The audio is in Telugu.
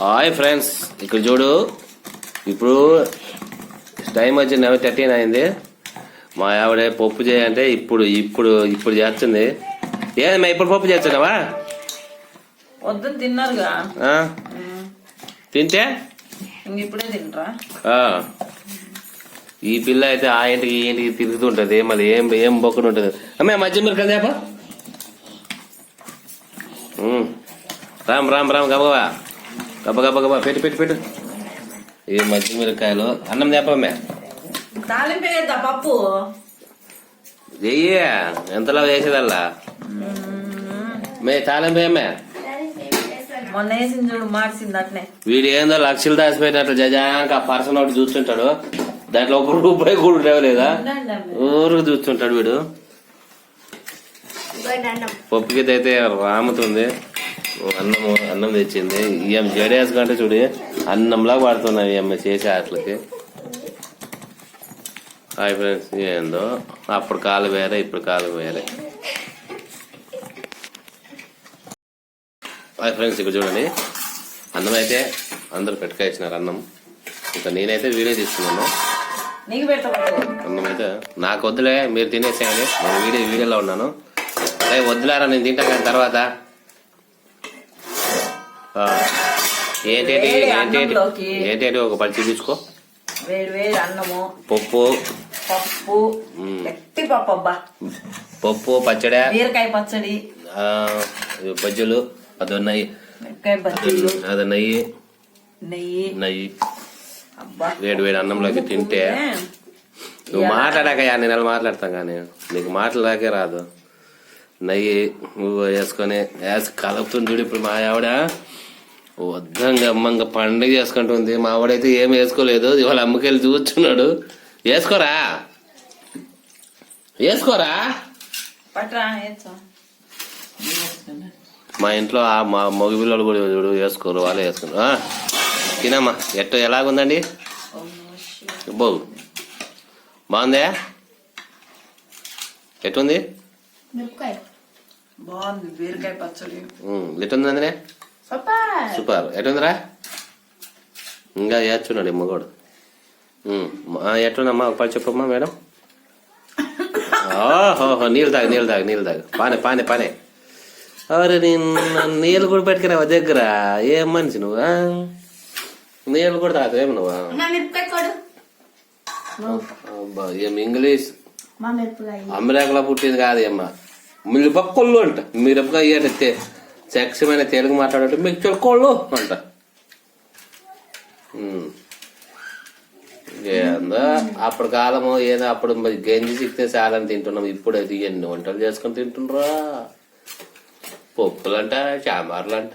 హాయ్ ఫ్రెండ్స్ ఇక్కడ చూడు. ఇప్పుడు టైం వచ్చి నైన్ థర్టీన్ అయింది. మా ఆవిడ పప్పు చేయంటే ఇప్పుడు ఇప్పుడు ఇప్పుడు చేస్తుంది. ఏదమ్మా ఇప్పుడు పప్పు చేస్తున్నావా? వద్దని తిన్నారుగా? తింటే? ఇప్పుడే తినరా ఆ. ఈ పిల్ల అయితే ఆ ఇంటికి ఈ ఇంటికి తిరుగుతుంటది. మళ్ళీ ఏం ఏం బొక్కడు ఉంటుంది అమ్మే మధ్య మీరు కదా రామ్ రామ్ రామ్ గబగబా. గబ గబ గబా పెట్టు పెట్టు పెట్టు. ఈ మధ్య మిరకాయలు అన్నం తేపమ్మే తాలింపు వేద్దా పప్పు? చెయ్యి. ఎంతలో వేసేదల్లా? మే తాళం ఏమే? మొన్న వేసింది చూడు మార్చింది అట్నే. వీడు ఏందో లక్షలు దాచిపెట్టినట్లు జజాంక ఆ పర్సన్ ఒకటి చూస్తుంటాడు. దాంట్లో ఒక రూపాయి కూడా అమ్మ. ఊరికి చూస్తుంటాడు వీడు. పప్పుకి అయితే రాముతుంది. అన్నం అన్నం తెచ్చింది. ఈఎం జడేస్ కంటే చూడు అన్నంలా పడుతున్నాయి ఈఎం చేసే ఆటలకి. హాయ్ ఫ్రెండ్స్ ఏందో? అప్పుడు కాలు వేరే ఇప్పుడు కాలు వేరే. హాయ్ ఫ్రెండ్స్ ఇక్కడ చూడండి. అన్నం అయితే అందరు పెట్టుకేసినారు అన్నం. ఇంకా నేనైతే వీడియో తీసుకున్నాను అన్నం అయితే నాకు వద్దులే మీరు తినేసేయండి. నేను వీడియో వీడియోలో ఉన్నాను. వద్దులేరా నేను తింటా కానీ తర్వాత ఏంటేంటి ఏంటేంటి. ఏంటేంటి ఒక పచ్చి తీసుకో. వేడి వేడి అన్నము. పప్పు. పప్పు. గట్టి పప్పు అబ్బా. పప్పు పచ్చడి. బీరకాయ పచ్చడి. బజ్జీలు అదో బజ్జీలు. అది నెయ్యి నెయ్యి. నెయ్యి. అబ్బా. వేడి వేడి అన్నంలోకి తింటే. నువ్వు మాట్లాడాక నేను ఎలా మాట్లాడతాం కానీ నీకు మాట్లాడాకే రాదు. నెయ్యి నువ్వు వేసుకొని వేసి కలుపుతుంది చూడు ఇప్పుడు మా ఆవిడ. వద్దంగా అమ్మంగా పండుగ చేసుకుంటుంది. మా ఆవిడైతే ఏం వేసుకోలేదు. ఇవాళ అమ్మకెళ్ళి చూస్తున్నాడు. వేసుకోరా? వేసుకోరా? మా ఇంట్లో ఆ మా మగ పిల్లలు కూడా చూడు వేసుకోరు. వాళ్ళే వేసుకున్నారు తినమ్మా. ఎట్ట ఎలాగుందండి? బో బాగుందే? ఎట్టుంది? బాగుంది. బీరకాయ పచ్చడి. ఉమ్, అందునే సూపర్. ఎట్టుందిరా ఇంకా ఈ మగోడు. ఎట్లుందమ్మా? ఒక పని చెప్పమ్మా మేడం. ఓహో నీళ్ళు తాగు నీళ్ళు తాగు నీళ్ళు తాగు. పానే పానే పానే. అరే నేను నీళ్ళు కూడా పెట్టుకురావా దగ్గర? ఏం మనిషి నువ్వు? నీళ్ళు కూడా తాగుతావు ఏమి నువ్వు ఏం ఇంగ్లీష్? అమెరికాలో పుట్టింది కాదు అమ్మ. మిరపకొల్లు అంట. మిరపకాయ అంటే సక్షమైన తెలుగు మాట్లాడటం మీకు చెరుకోళ్ళు అంట ఏందో అప్పుడు కాలము ఏదో అప్పుడు మరి గంజి సిక్కితే చాలా తింటున్నాం. ఇప్పుడు అది ఎన్ని వంటలు చేసుకొని తింటుండ్రా పప్పులంట చాంబార్లంట